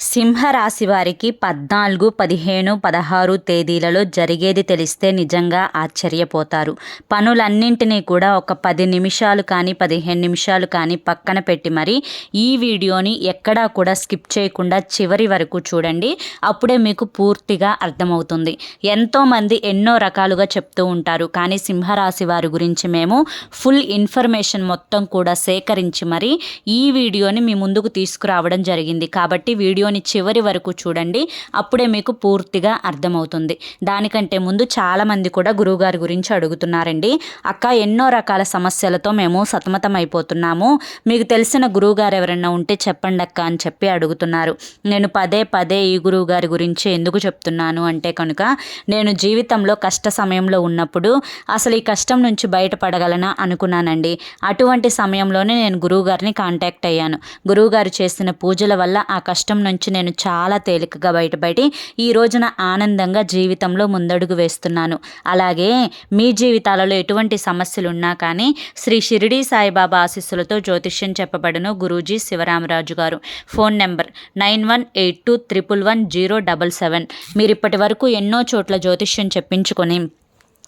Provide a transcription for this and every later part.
సింహరాశి వారికి పద్నాలుగు పదిహేను పదహారు తేదీలలో జరిగేది తెలిస్తే నిజంగా ఆశ్చర్యపోతారు. పనులన్నింటినీ కూడా ఒక పది నిమిషాలు కానీ పదిహేను నిమిషాలు కానీ పక్కన పెట్టి మరి ఈ వీడియోని ఎక్కడా కూడా స్కిప్ చేయకుండా చివరి వరకు చూడండి. అప్పుడే మీకు పూర్తిగా అర్థమవుతుంది. ఎంతోమంది ఎన్నో రకాలుగా చెప్తూ ఉంటారు. కానీ సింహరాశి వారి గురించి మేము ఫుల్ ఇన్ఫర్మేషన్ మొత్తం కూడా సేకరించి మరి ఈ వీడియోని మీ ముందుకు తీసుకురావడం జరిగింది. కాబట్టి వీడియో వీడియోని చివరి వరకు చూడండి. అప్పుడే మీకు పూర్తిగా అర్థమవుతుంది. దానికంటే ముందు చాలామంది కూడా గురువుగారి గురించి అడుగుతున్నారండి. అక్క ఎన్నో రకాల సమస్యలతో మేము సతమతం అయిపోతున్నాము మీకు తెలిసిన గురువుగారు ఎవరైనా ఉంటే చెప్పండి అక్క అని చెప్పి అడుగుతున్నారు. నేను పదే పదే ఈ గురువుగారి గురించి ఎందుకు చెప్తున్నాను అంటే కనుక నేను జీవితంలో కష్ట సమయంలో ఉన్నప్పుడు అసలు ఈ కష్టం నుంచి బయటపడగలనా అనుకున్నానండి. అటువంటి సమయంలోనే నేను గురువుగారిని కాంటాక్ట్ అయ్యాను. గురువుగారు చేసిన పూజల వల్ల ఆ కష్టం నుంచి నుంచి నేను చాలా తేలికగా బయటపడి ఈ రోజున ఆనందంగా జీవితంలో ముందడుగు వేస్తున్నాను. అలాగే మీ జీవితాలలో ఎటువంటి సమస్యలు ఉన్నా కానీ శ్రీ షిరిడి సాయిబాబా ఆశీస్సులతో జ్యోతిష్యం చెప్పబడను గురూజీ శివరామరాజు గారు. Phone number nine one eight two triple one zero double seven. మీరు ఇప్పటి వరకు ఎన్నో చోట్ల జ్యోతిష్యం చెప్పించుకొని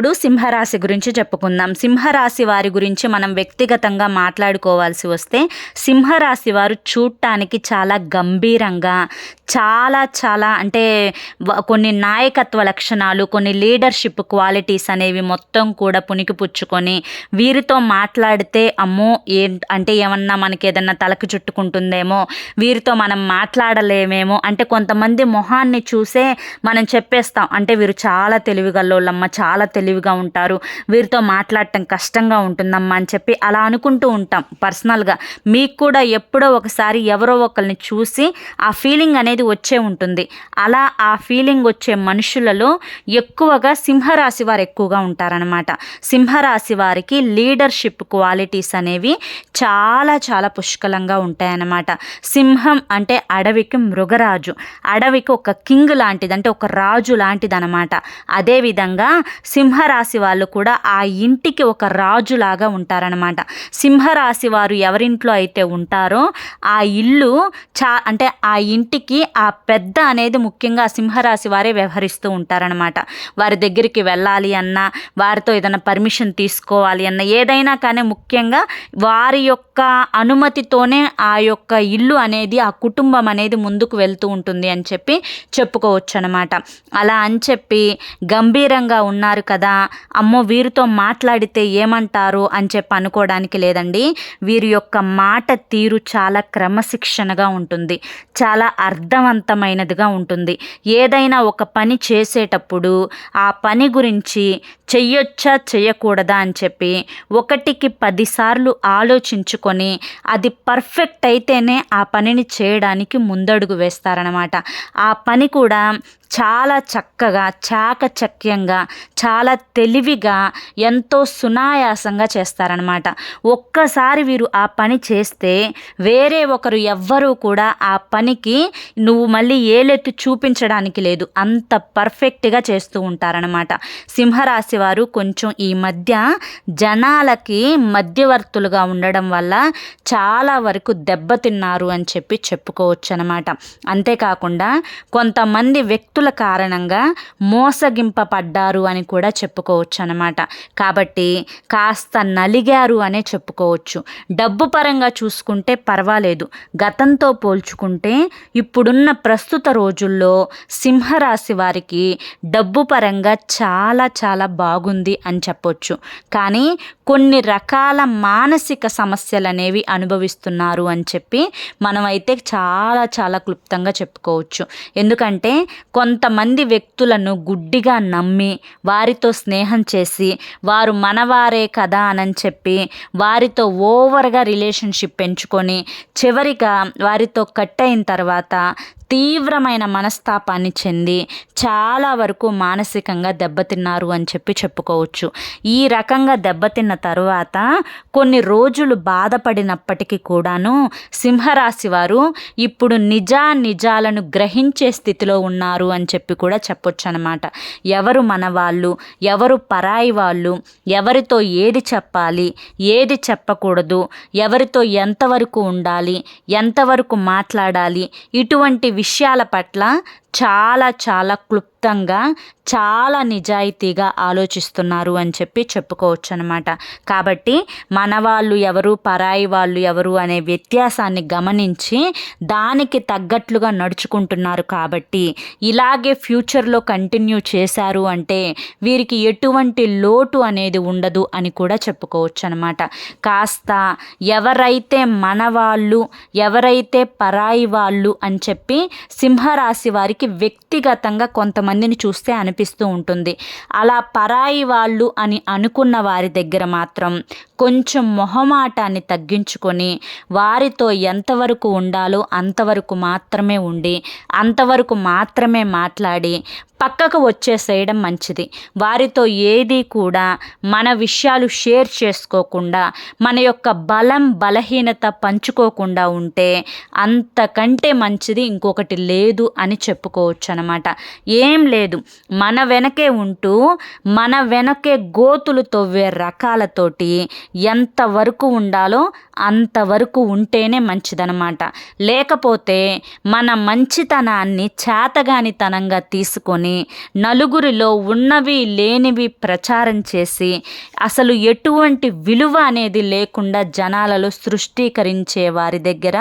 ఇప్పుడు సింహరాశి గురించి చెప్పుకుందాం. సింహరాశి వారి గురించి మనం వ్యక్తిగతంగా మాట్లాడుకోవాల్సి వస్తే సింహరాశి వారు చూడటానికి చాలా గంభీరంగా చాలా చాలా అంటే కొన్ని నాయకత్వ లక్షణాలు కొన్ని లీడర్షిప్ క్వాలిటీస్ అనేవి మొత్తం కూడా పుణికిపుచ్చుకొని వీరితో మాట్లాడితే అమ్మో ఏ అంటే ఏమన్నా మనకి ఏదన్నా తలకి చుట్టుకుంటుందేమో వీరితో మనం మాట్లాడలేమేమో అంటే కొంతమంది మొహాన్ని చూసే మనం చెప్పేస్తాం. అంటే వీరు చాలా తెలివిగల్లోళ్ళమ్మ అమ్మ చాలా తెలివిగా ఉంటారు. వీరితో మాట్లాడటం కష్టంగా ఉంటుందమ్మా అని చెప్పి అలా అనుకుంటూ ఉంటాం. పర్సనల్గా మీకు కూడా ఎప్పుడో ఒకసారి ఎవరో ఒకరిని చూసి ఆ ఫీలింగ్ అనేది వచ్చే ఉంటుంది. అలా ఆ ఫీలింగ్ వచ్చే మనుషులలో ఎక్కువగా సింహరాశి వారు ఎక్కువగా ఉంటారనమాట సింహరాశి వారికి లీడర్షిప్ క్వాలిటీస్ అనేవి చాలా చాలా పుష్కలంగా ఉంటాయన్నమాట. సింహం అంటే అడవికి మృగరాజు. అడవికి ఒక కింగ్ లాంటిది అంటే ఒక రాజు లాంటిది అనమాట అదేవిధంగా సింహరాశి వాళ్ళు కూడా ఆ ఇంటికి ఒక రాజులాగా ఉంటారనమాట సింహరాశి వారు ఎవరింట్లో అయితే ఉంటారో ఆ ఇల్లు చా అంటే ఆ ఇంటికి ఆ పెద్ద అనేది ముఖ్యంగా సింహరాశి వారే వ్యవహరిస్తూ ఉంటారనమాట వారి దగ్గరికి వెళ్ళాలి అన్నా వారితో ఏదైనా పర్మిషన్ తీసుకోవాలి అన్న ఏదైనా కానీ ముఖ్యంగా వారి యొక్క అనుమతితోనే ఆ యొక్క ఇల్లు అనేది ఆ కుటుంబం అనేది ముందుకు వెళ్తూ ఉంటుంది అని చెప్పి చెప్పుకోవచ్చు అనమాట అలా అని చెప్పి గంభీరంగా ఉన్నారు కదా అమ్మో వీరితో మాట్లాడితే ఏమంటారు? అని చెప్పి అనుకోవడానికి లేదండి. వీరి యొక్క మాట తీరు చాలా క్రమశిక్షణగా ఉంటుంది. చాలా అర్థవంతమైనదిగా ఉంటుంది. ఏదైనా ఒక పని చేసేటప్పుడు ఆ పని గురించి చెయ్యొచ్చా చెయ్యకూడదా అని చెప్పి ఒకటికి పదిసార్లు ఆలోచించుకొని అది పర్ఫెక్ట్ అయితేనే ఆ పనిని చేయడానికి ముందడుగు వేస్తారనమాట ఆ పని కూడా చాలా చక్కగా చాకచక్యంగా చాలా తెలివిగా ఎంతో సునాయాసంగా చేస్తారనమాట ఒక్కసారి వీరు ఆ పని చేస్తే వేరే ఒకరు ఎవ్వరూ కూడా ఆ పనికి నువ్వు మళ్ళీ ఏలెత్తి చూపించడానికి లేదు. అంత పర్ఫెక్ట్గా చేస్తూ ఉంటారనమాట సింహరాశి వారు కొంచెం ఈ మధ్య జనాలకి మధ్యవర్తులుగా ఉండడం వల్ల చాలా వరకు దెబ్బతిన్నారు అని చెప్పి చెప్పుకోవచ్చు అనమాట అంతేకాకుండా కొంతమంది వ్యక్తుల కారణంగా మోసగింపబడ్డారు అని కూడా చెప్పుకోవచ్చు అనమాట కాబట్టి కాస్త నలిగారు అనే చెప్పుకోవచ్చు. డబ్బు పరంగా చూసుకుంటే పర్వాలేదు. గతంతో పోల్చుకుంటే ఇప్పుడున్న ప్రస్తుత రోజుల్లో సింహరాశి వారికి డబ్బు పరంగా చాలా చాలా బాగుంది అని చెప్పొచ్చు. కానీ కొన్ని రకాల మానసిక సమస్యలు అనేవి అనుభవిస్తున్నారు అని చెప్పి మనమైతే చాలా చాలా క్లుప్తంగా చెప్పుకోవచ్చు. ఎందుకంటే కొంతమంది వ్యక్తులను గుడ్డిగా నమ్మి వారితో స్నేహం చేసి వారు మనవారే కదా అని చెప్పి వారితో ఓవర్గా రిలేషన్షిప్ పెంచుకొని చివరిగా వారితో కట్ అయిన తర్వాత తీవ్రమైన మనస్తాపాన్ని చెంది చాలా వరకు మానసికంగా దెబ్బతిన్నారు అని చెప్పి చెప్పుకోవచ్చు. ఈ రకంగా దెబ్బతిన్న తరువాత కొన్ని రోజులు బాధపడినప్పటికీ కూడాను సింహరాశి వారు ఇప్పుడు నిజా నిజాలను గ్రహించే స్థితిలో ఉన్నారు అని చెప్పి కూడా చెప్పొచ్చు అనమాట ఎవరు మన వాళ్ళు ఎవరు పరాయి వాళ్ళు ఎవరితో ఏది చెప్పాలి ఏది చెప్పకూడదు ఎవరితో ఎంతవరకు ఉండాలి ఎంతవరకు మాట్లాడాలి ఇటువంటి విషయాల పట్ల చాలా చాలా క్లుప్తంగా చాలా నిజాయితీగా ఆలోచిస్తున్నారు అని చెప్పి చెప్పుకోవచ్చు అనమాట కాబట్టి మన వాళ్ళు ఎవరు పరాయి వాళ్ళు ఎవరు అనే వ్యత్యాసాన్ని గమనించి దానికి తగ్గట్లుగా నడుచుకుంటున్నారు కాబట్టి ఇలాగే ఫ్యూచర్లో కంటిన్యూ చేశారు అంటే వీరికి ఎటువంటి లోటు అనేది ఉండదు అని కూడా చెప్పుకోవచ్చు అనమాట కాస్త ఎవరైతే మన వాళ్ళు ఎవరైతే పరాయి వాళ్ళు అని చెప్పి సింహరాశి వారికి వ్యక్తిగతంగా కొంతమందిని చూస్తే అనిపిస్తూ ఉంటుంది. అలా పరాయి వాళ్ళు అని అనుకున్న వారి దగ్గర మాత్రం కొంచెం మొహమాటాన్ని తగ్గించుకొని వారితో ఎంతవరకు ఉండాలో అంతవరకు మాత్రమే ఉండి అంతవరకు మాత్రమే మాట్లాడి పక్కకు వచ్చేసేయడం మంచిది. వారితో ఏది కూడా మన విషయాలు షేర్ చేసుకోకుండా మన యొక్క బలం బలహీనత పంచుకోకుండా ఉంటే అంతకంటే మంచిది ఇంకొకటి లేదు అని చెప్పుకోవచ్చు అనమాట ఏం లేదు. మన వెనకే ఉంటూ మన వెనకే గోతులు తవ్వే రకాలతోటి ఎంతవరకు ఉండాలో అంతవరకు ఉంటేనే మంచిదనమాట లేకపోతే మన మంచితనాన్ని చేతగానితనంగా తీసుకొని నలుగురిలో ఉన్నవి లేనివి ప్రచారం చేసి అసలు ఎటువంటి విలువ అనేది లేకుండా జనాలలో సృష్టీకరించే వారి దగ్గర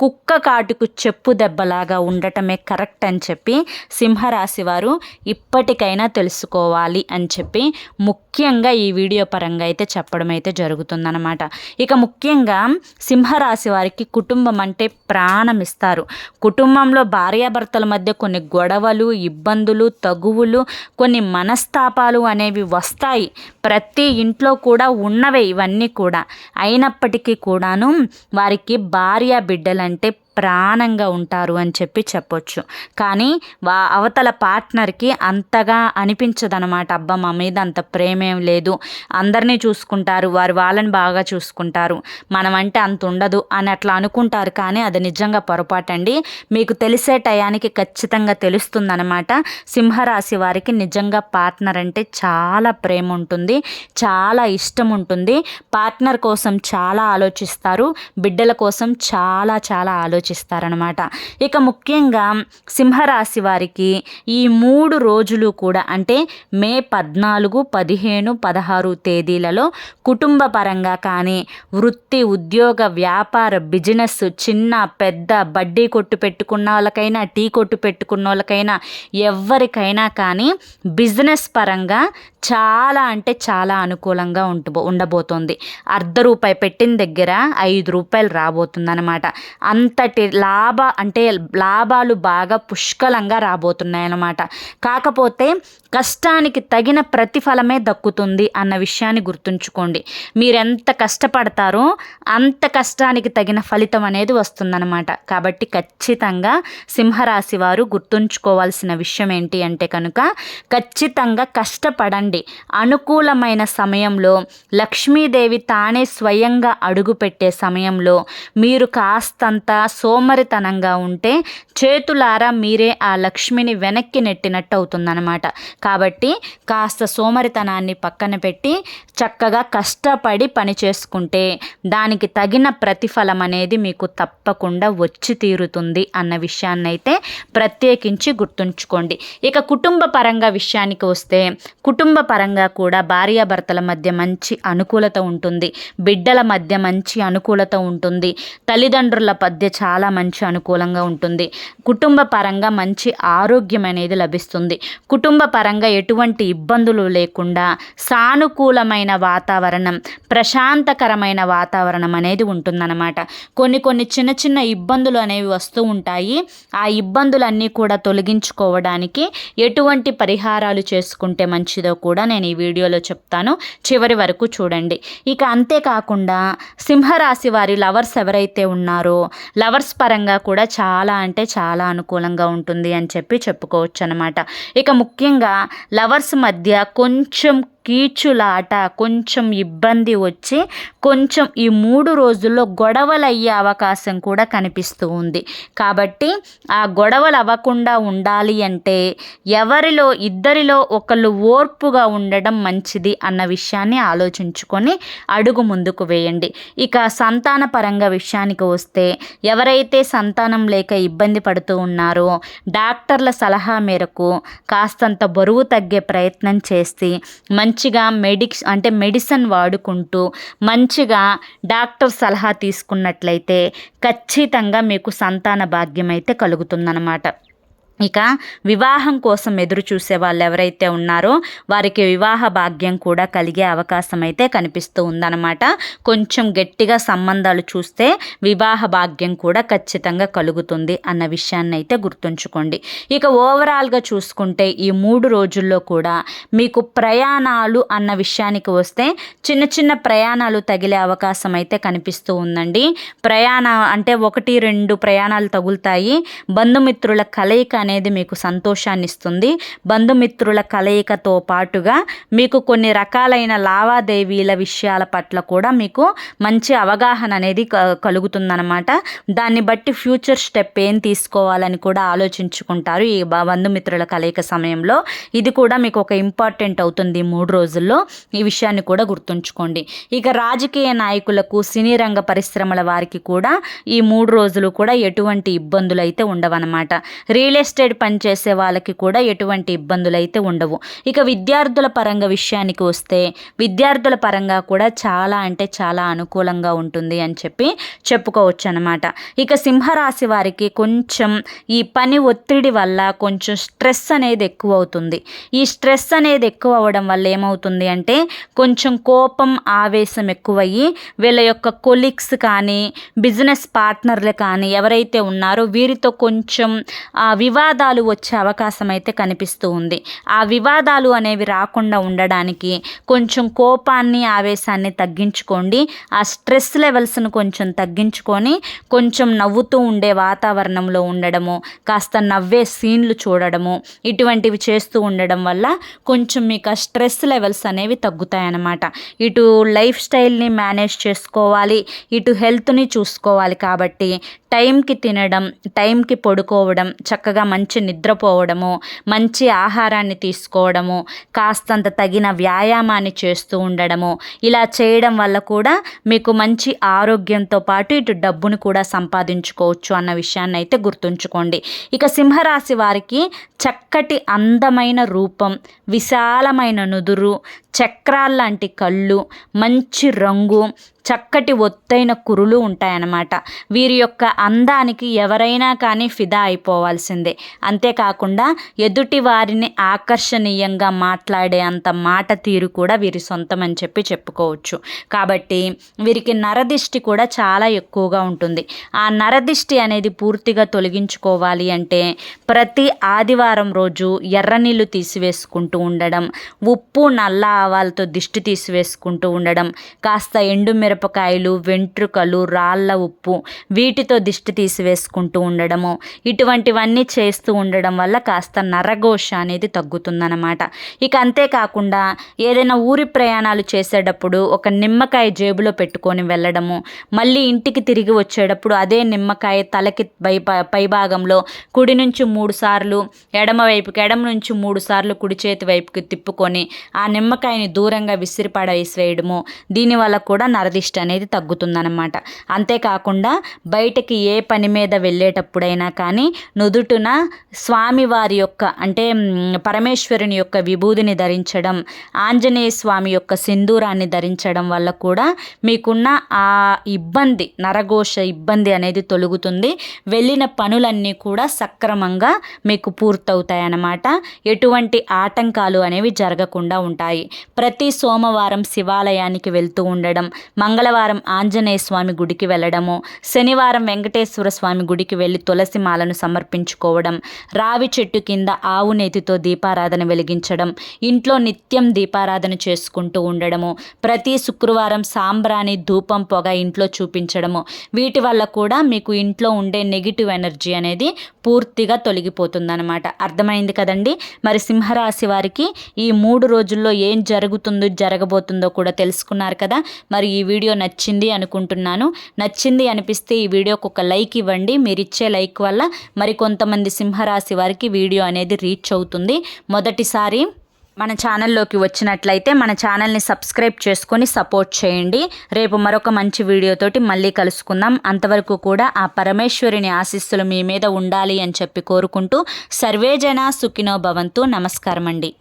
కుక్క కాటుకు చెప్పు దెబ్బలాగా ఉండటమే కరెక్ట్ అని చెప్పి సింహరాశి వారు ఇప్పటికైనా తెలుసుకోవాలి అని చెప్పి ముఖ్యంగా ఈ వీడియో పరంగా అయితే చెప్పడం అయితే జరుగుతుందన్నమాట. ఇక ముఖ్యంగా సింహరాశి వారికి కుటుంబం అంటే ప్రాణం ఇస్తారు కుటుంబంలో భార్యాభర్తల మధ్య కొన్ని గొడవలు ఇబ్బందులు తగువులు కొన్ని మనస్తాపాలు అనేవి వస్తాయి. ప్రతి ఇంట్లో కూడా ఉన్నవే ఇవన్నీ కూడా. అయినప్పటికీ కూడాను వారికి భార్య బిడ్డలంటే ప్రాణంగా ఉంటారు అని చెప్పి చెప్పొచ్చు. కానీ వా అవతల పార్ట్నర్కి అంతగా అనిపించదనమాట అబ్బా మా మీద అంత ప్రేమేం లేదు. అందరినీ చూసుకుంటారు. వారు వాళ్ళని బాగా చూసుకుంటారు. మనం అంటే అంత ఉండదు అని అట్లా అనుకుంటారు. కానీ అది నిజంగా పొరపాటండి. మీకు తెలిసే టయానికి ఖచ్చితంగా తెలుస్తుందనమాట సింహరాశి వారికి నిజంగా పార్ట్నర్ అంటే చాలా ప్రేమ ఉంటుంది. చాలా ఇష్టం ఉంటుంది. పార్ట్నర్ కోసం చాలా ఆలోచిస్తారు. బిడ్డల కోసం చాలా చాలా ఆలోచిస్తారు. ఆలోచిస్తారనమాట ఇక ముఖ్యంగా సింహరాశి వారికి ఈ మూడు రోజులు కూడా అంటే మే పద్నాలుగు పదిహేను పదహారు తేదీలలో కుటుంబ పరంగా కానీ వృత్తి ఉద్యోగ వ్యాపార బిజినెస్ చిన్న పెద్ద బడ్డీ కొట్టు పెట్టుకున్న వాళ్ళకైనా టీ కొట్టు పెట్టుకున్న వాళ్ళకైనా ఎవరికైనా కానీ బిజినెస్ పరంగా చాలా అంటే చాలా అనుకూలంగా ఉంటు ఉండబోతోంది. అర్ధ రూపాయి పెట్టిన దగ్గర ఐదు రూపాయలు రాబోతుంది అనమాట అంతటి లాభ అంటే లాభాలు బాగా పుష్కలంగా రాబోతున్నాయి అన్నమాట కాకపోతే కష్టానికి తగిన ప్రతిఫలమే దక్కుతుంది అన్న విషయాన్ని గుర్తుంచుకోండి. మీరెంత కష్టపడతారో అంత కష్టానికి తగిన ఫలితం అనేది వస్తుందన్నమాట. కాబట్టి ఖచ్చితంగా సింహరాశి వారు గుర్తుంచుకోవాల్సిన విషయం ఏంటి అంటే కనుక ఖచ్చితంగా కష్టపడండి. అనుకూలమైన సమయంలో లక్ష్మీదేవి తానే స్వయంగా అడుగుపెట్టే సమయంలో మీరు కాస్తంత సోమరితనంగా ఉంటే చేతులారా మీరే ఆ లక్ష్మిని వెనక్కి నెట్టినట్టు అవుతుందన్నమాట కాబట్టి కాస్త సోమరితనాన్ని పక్కన పెట్టి చక్కగా కష్టపడి పని చేసుకుంటే దానికి తగిన ప్రతిఫలం అనేది మీకు తప్పకుండా వచ్చి తీరుతుంది అన్న విషయాన్ని అయితే ప్రత్యేకించి గుర్తుంచుకోండి. ఇక కుటుంబ పరంగా విషయానికి వస్తే కుటుంబ పరంగా కూడా భార్యాభర్తల మధ్య మంచి అనుకూలత ఉంటుంది. బిడ్డల మధ్య మంచి అనుకూలత ఉంటుంది. తల్లిదండ్రుల మధ్య చాలా చాలా మంచి అనుకూలంగా ఉంటుంది. కుటుంబ పరంగా మంచి ఆరోగ్యం అనేది లభిస్తుంది. కుటుంబ పరంగా ఎటువంటి ఇబ్బందులు లేకుండా సానుకూలమైన వాతావరణం ప్రశాంతకరమైన వాతావరణం అనేది ఉంటుందన్నమాట. కొన్ని కొన్ని చిన్న చిన్న ఇబ్బందులు అనేవి వస్తూ ఉంటాయి. ఆ ఇబ్బందులన్నీ కూడా తొలగించుకోవడానికి ఎటువంటి పరిహారాలు చేసుకుంటే మంచిదో కూడా నేను ఈ వీడియోలో చెప్తాను. చివరి వరకు చూడండి. ఇక అంతేకాకుండా సింహరాశి వారి లవర్స్ ఎవరైతే ఉన్నారో లవర్స్ లవర్స్ పరంగా కూడా చాలా అంటే చాలా అనుకూలంగా ఉంటుంది అని చెప్పి చెప్పుకోవచ్చు అనమాట ఇక ముఖ్యంగా లవర్స్ మధ్య కొంచెం కీచులాట కొంచెం ఇబ్బంది వచ్చి కొంచెం ఈ మూడు రోజుల్లో గొడవలు అయ్యే అవకాశం కూడా కనిపిస్తూ ఉంది. కాబట్టి ఆ గొడవలు అవ్వకుండా ఉండాలి అంటే ఎవరిలో ఇద్దరిలో ఒకళ్ళు ఓర్పుగా ఉండడం మంచిది అన్న విషయాన్ని ఆలోచించుకొని అడుగు ముందుకు వేయండి. ఇక సంతాన పరంగా విషయానికి వస్తే ఎవరైతే సంతానం లేక ఇబ్బంది పడుతూ ఉన్నారో డాక్టర్ల సలహా మేరకు కాస్తంత బరువు తగ్గే ప్రయత్నం చేసి మంచిగా మెడిక్స్ అంటే మెడిసిన్ వాడుకుంటూ మంచిగా డాక్టర్ సలహా తీసుకున్నట్లయితే ఖచ్చితంగా మీకు సంతాన భాగ్యం అయితే కలుగుతుందన్నమాట. ఇక వివాహం కోసం ఎదురు చూసే వాళ్ళు ఎవరైతే ఉన్నారో వారికి వివాహ భాగ్యం కూడా కలిగే అవకాశం అయితే కనిపిస్తూ ఉందన్నమాట. కొంచెం గట్టిగా సంబంధాలు చూస్తే వివాహ భాగ్యం కూడా ఖచ్చితంగా కలుగుతుంది అన్న విషయాన్ని అయితే గుర్తుంచుకోండి. ఇక ఓవరాల్గా చూసుకుంటే ఈ మూడు రోజుల్లో కూడా మీకు ప్రయాణాలు అన్న విషయానికి వస్తే చిన్న చిన్న ప్రయాణాలు తగిలే అవకాశం అయితే కనిపిస్తూ ఉందండి. ప్రయాణ అంటే ఒకటి రెండు ప్రయాణాలు తగులుతాయి. బంధుమిత్రుల కలయిక అనేది మీకు సంతోషాన్ని ఇస్తుంది బంధుమిత్రుల కలయికతో పాటుగా మీకు కొన్ని రకాలైన లావాదేవీల విషయాల పట్ల కూడా మీకు మంచి అవగాహన అనేది కలుగుతుందన్నమాట. దాన్ని బట్టి ఫ్యూచర్ స్టెప్ ఏం తీసుకోవాలని కూడా ఆలోచించుకుంటారు ఈ బంధుమిత్రుల కలయిక సమయంలో. ఇది కూడా మీకు ఒక ఇంపార్టెంట్ అవుతుంది మూడు రోజుల్లో. ఈ విషయాన్ని కూడా గుర్తుంచుకోండి. ఇక రాజకీయ నాయకులకు సినీ రంగ పరిశ్రమల వారికి కూడా ఈ మూడు రోజులు కూడా ఎటువంటి ఇబ్బందులు అయితే ఉండవన్నమాట. రియల్ ఎస్టేట్ ఎస్టేట్ పనిచేసే వాళ్ళకి కూడా ఎటువంటి ఇబ్బందులు అయితే ఉండవు. ఇక విద్యార్థుల పరంగా విషయానికి వస్తే విద్యార్థుల పరంగా కూడా చాలా అంటే చాలా అనుకూలంగా ఉంటుంది అని చెప్పి చెప్పుకోవచ్చు అనమాట ఇక సింహరాశి వారికి కొంచెం ఈ పని ఒత్తిడి వల్ల కొంచెం స్ట్రెస్ అనేది ఎక్కువ అవుతుంది ఈ స్ట్రెస్ అనేది ఎక్కువ అవ్వడం వల్ల ఏమవుతుంది అంటే కొంచెం కోపం ఆవేశం ఎక్కువయ్యి వీళ్ళ యొక్క కొలీగ్స్ కానీ బిజినెస్ పార్ట్నర్లు కానీ ఎవరైతే ఉన్నారో వీరితో కొంచెం వివాద వివాదాలు వచ్చే అవకాశం అయితే కనిపిస్తూ ఉంది. ఆ వివాదాలు అనేవి రాకుండా ఉండడానికి కొంచెం కోపాన్ని ఆవేశాన్ని తగ్గించుకోండి. ఆ స్ట్రెస్ లెవెల్స్ను కొంచెం తగ్గించుకొని కొంచెం నవ్వుతూ ఉండే వాతావరణంలో ఉండడము కాస్త నవ్వే సీన్లు చూడడము ఇటువంటివి చేస్తూ ఉండడం వల్ల కొంచెం మీకు ఆ స్ట్రెస్ లెవెల్స్ అనేవి తగ్గుతాయన్నమాట. ఇటు లైఫ్ స్టైల్ని మేనేజ్ చేసుకోవాలి ఇటు హెల్త్ని చూసుకోవాలి కాబట్టి టైంకి తినడం టైంకి పడుకోవడం చక్కగా మంచి నిద్రపోవడము మంచి ఆహారాన్ని తీసుకోవడము కాస్తంత తగిన వ్యాయామాన్ని చేస్తూ ఉండడము ఇలా చేయడం వల్ల కూడా మీకు మంచి ఆరోగ్యంతో పాటు ఇటు డబ్బును కూడా సంపాదించుకోవచ్చు అన్న విషయాన్ని అయితే గుర్తుంచుకోండి. ఇక సింహరాశి వారికి చక్కటి అందమైన రూపం విశాలమైన నుదురు చక్రాల్లాంటి కళ్ళు మంచి రంగు చక్కటి ఒత్తైన కురులు ఉంటాయన్నమాట. వీరి యొక్క అందానికి ఎవరైనా కానీ ఫిదా అయిపోవాల్సిందే. అంతేకాకుండా ఎదుటి వారిని ఆకర్షణీయంగా మాట్లాడే అంత మాట తీరు కూడా వీరి సొంతం అని చెప్పి చెప్పుకోవచ్చు. కాబట్టి వీరికి నరదిష్టి కూడా చాలా ఎక్కువగా ఉంటుంది. ఆ నరదిష్టి అనేది పూర్తిగా తొలగించుకోవాలి అంటే ప్రతి ఆదివారం రోజు ఎర్రనీళ్ళు తీసివేసుకుంటూ ఉండడం ఉప్పు నల్ల ఆవాలతో దిష్టి తీసివేసుకుంటూ ఉండడం కాస్త మిరపకాయలు వెంట్రుకలు రాళ్ళ ఉప్పు వీటితో దిష్టి తీసివేసుకుంటూ ఉండడము. ఇటువంటివన్నీ చేస్తూ ఉండడం వల్ల కాస్త నరఘోష అనేది తగ్గుతుందన్నమాట. ఇక అంతేకాకుండా ఏదైనా ఊరి ప్రయాణాలు చేసేటప్పుడు ఒక నిమ్మకాయ జేబులో పెట్టుకొని వెళ్ళడము మళ్ళీ ఇంటికి తిరిగి వచ్చేటప్పుడు అదే నిమ్మకాయ తలకి పై పైభాగంలో కుడి నుంచి మూడు సార్లు ఎడమ వైపుకి ఎడమ నుంచి మూడు సార్లు కుడి చేతి వైపుకి తిప్పుకొని ఆ నిమ్మకాయని దూరంగా విసిరిపడ వేసివేయడము దీనివల్ల కూడా నరదిష్టి అనేది తగ్గుతుందన్నమాట. అంతేకాకుండా బయటకి ఏ పని మీద వెళ్ళేటప్పుడైనా కానీ నుదుటున స్వామివారి యొక్క అంటే పరమేశ్వరుని యొక్క విభూదిని ధరించడం ఆంజనేయ స్వామి యొక్క సింధూరాన్ని ధరించడం వల్ల కూడా మీకున్న ఆ ఇబ్బంది నరఘోష ఇబ్బంది అనేది తొలుగుతుంది. వెళ్ళిన పనులన్నీ కూడా సక్రమంగా మీకు పూర్తవుతాయి అన్నమాట ఎటువంటి ఆటంకాలు అనేవి జరగకుండా ఉంటాయి. ప్రతి సోమవారం శివాలయానికి వెళ్తూ ఉండడం మంగళవారం ఆంజనేయ స్వామి గుడికి వెళ్ళడము శనివారం వెంకటేశ్వర స్వామి గుడికి వెళ్ళి తులసి మాలను సమర్పించుకోవడం రావి చెట్టు కింద ఆవు నేతితో దీపారాధన వెలిగించడం ఇంట్లో నిత్యం దీపారాధన చేసుకుంటూ ఉండడము ప్రతి శుక్రవారం సాంబ్రాణి ధూపం పొగ ఇంట్లో చూపించడము వీటి వల్ల కూడా మీకు ఇంట్లో ఉండే నెగిటివ్ ఎనర్జీ అనేది పూర్తిగా తొలగిపోతుందన్నమాట. అర్థమైంది కదండి? మరి సింహరాశి వారికి ఈ మూడు రోజుల్లో ఏం జరుగుతుందో జరగబోతుందో కూడా తెలుసుకున్నారు కదా? మరి ఈ వీడియో వీడియో నచ్చింది అనుకుంటున్నాను. నచ్చింది అనిపిస్తే ఈ వీడియోకి ఒక లైక్ ఇవ్వండి. మీరు ఇచ్చే లైక్ వల్ల మరి కొంతమంది సింహరాశి వారికి వీడియో అనేది రీచ్ అవుతుంది. మొదటిసారి మన ఛానల్లోకి వచ్చినట్లయితే మన ఛానల్ని సబ్స్క్రైబ్ చేసుకొని సపోర్ట్ చేయండి. రేపు మరొక మంచి వీడియోతోటి మళ్ళీ కలుసుకుందాం. అంతవరకు కూడా ఆ పరమేశ్వరిని ఆశీస్సులు మీ మీద ఉండాలి అని చెప్పి కోరుకుంటూ సర్వేజన సుఖినో భవంతు. నమస్కారం అండి